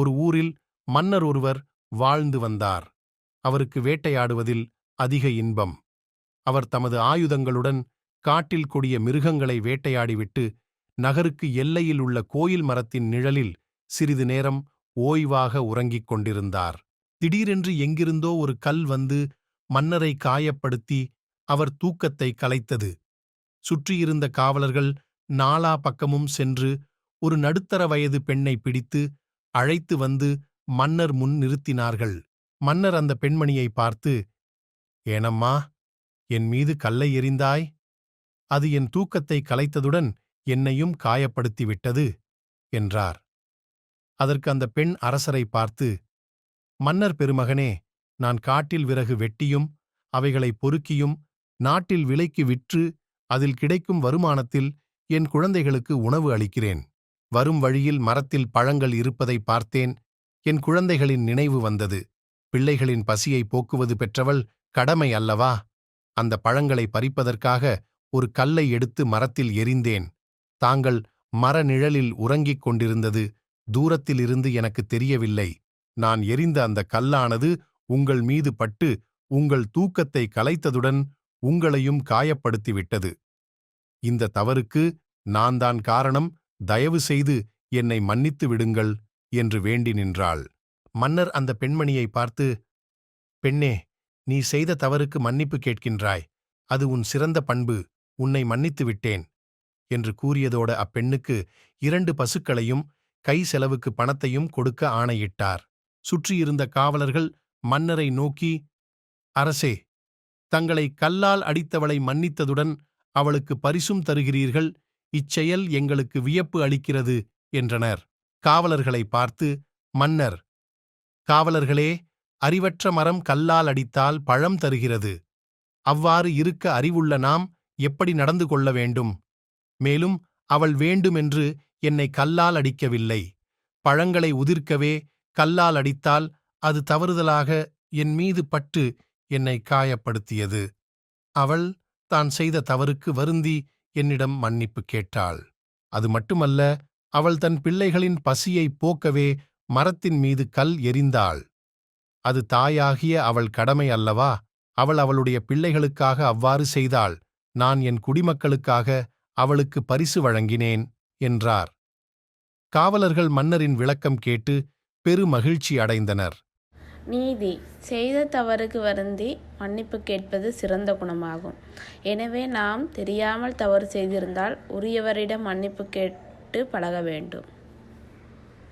ஒரு ஊரில் மன்னர் ஒருவர் வாழ்ந்து வந்தார். அவருக்கு வேட்டையாடுவதில் அதிக இன்பம். அவர் தமது ஆயுதங்களுடன் காட்டில் கொடிய மிருகங்களை வேட்டையாடிவிட்டு நகருக்கு எல்லையில் உள்ள கோயில் மரத்தின் நிழலில் சிறிது நேரம் ஓய்வாக உறங்கிக் கொண்டிருந்தார். திடீரென்று எங்கிருந்தோ ஒரு கல் வந்து மன்னரை காயப்படுத்தி அவர் தூக்கத்தை கலைத்தது. சுற்றியிருந்த காவலர்கள் நாலா பக்கமும் சென்று ஒரு நடுத்தர வயது பெண்ணை பிடித்து அழைத்து வந்து மன்னர் முன் நிறுத்தினார்கள். மன்னர் அந்த பெண்மணியை பார்த்து ஏனம்மா என் மீது கல்லை எறிந்தாய்? அது என் தூக்கத்தை கலைத்ததுடன் என்னையும் காயப்படுத்திவிட்டது என்றார். அதற்கு அந்த பெண் அரசரை பார்த்து மன்னர் பெருமகனே நான் காட்டில் விறகு வெட்டியும் அவைகளை பொறுக்கியும் நாட்டில் விலைக்கு விற்று அதில் கிடைக்கும் வருமானத்தில் என் குழந்தைகளுக்கு உணவு அளிக்கிறேன். வரும் வழியில் மரத்தில் பழங்கள் இருப்பதை பார்த்தேன். என் குழந்தைகளின் நினைவு வந்தது. பிள்ளைகளின் பசியை போக்குவது பெற்றவள் கடமை அல்லவா? அந்த பழங்களை பறிப்பதற்காக ஒரு கல்லை எடுத்து மரத்தில் எறிந்தேன். தாங்கள் மரநிழலில் உறங்கிக் கொண்டிருந்தது. தூரத்திலிருந்து எனக்கு தெரியவில்லை. நான் எரிந்த அந்த கல்லானது உங்கள் மீது பட்டு உங்கள் தூக்கத்தை கலைத்ததுடன் உங்களையும் காயப்படுத்திவிட்டது. இந்த தவறுக்கு நான் தான் காரணம். தயவு செய்து என்னை மன்னித்து விடுங்கள் என்று வேண்டி நின்றாள். மன்னர் அந்த பெண்மணியை பார்த்து பெண்ணே நீ செய்த தவறுக்கு மன்னிப்பு கேட்கின்றாய். அது உன் சிறந்த பண்பு. உன்னை மன்னித்து விட்டேன். என்று கூறியதோட அப்பெண்ணுக்கு இரண்டு பசுக்களையும் கை செலவுக்கு பணத்தையும் கொடுக்க ஆணையிட்டார். சுற்றியிருந்த காவலர்கள் மன்னரை நோக்கி அரசே தங்களை கல்லால் அடித்தவளை மன்னித்ததுடன் அவளுக்கு பரிசும் தருகிறீர்கள். இச்செயல் எங்களுக்கு வியப்பு அளிக்கிறது என்றனர். காவலர்களை பார்த்து மன்னர் காவலர்களே அறிவற்ற மரம் கல்லால் அடித்தால் பழம் தருகிறது. அவ்வாறு இருக்க அறிவுள்ள நாம் எப்படி நடந்து கொள்ள வேண்டும்? மேலும் அவள் வேண்டுமென்று என்னை கல்லால் அடிக்கவில்லை. பழங்களை உதிர்க்கவே கல்லால் அடித்தால் அது தவறுதலாக என் மீது பட்டு என்னை காயப்படுத்தியது. அவள் தான் செய்த தவறுக்கு வருந்தி என்னிடம் மன்னிப்பு கேட்டாள். அது மட்டுமல்ல அவள் தன் பிள்ளைகளின் பசியை போக்கவே மரத்தின் மீது கல் எறிந்தாள் அது தாயாகிய அவள் கடமை அல்லவா? அவள் அவளுடைய பிள்ளைகளுக்காக அவ்வாறு செய்தாள். நான் என் குடிமக்களுக்காக அவளுக்கு பரிசு வழங்கினேன் என்றார். காவலர்கள் மன்னரின் விளக்கம் கேட்டு பெரு மகிழ்ச்சி அடைந்தனர். நீதி செய்த தவறுக்கு வருந்தி மன்னிப்பு கேட்பது சிறந்த குணமாகும். எனவே நாம் தெரியாமல் தவறு செய்திருந்தால் உரியவரிடம் மன்னிப்பு கேட்டு பழக வேண்டும்.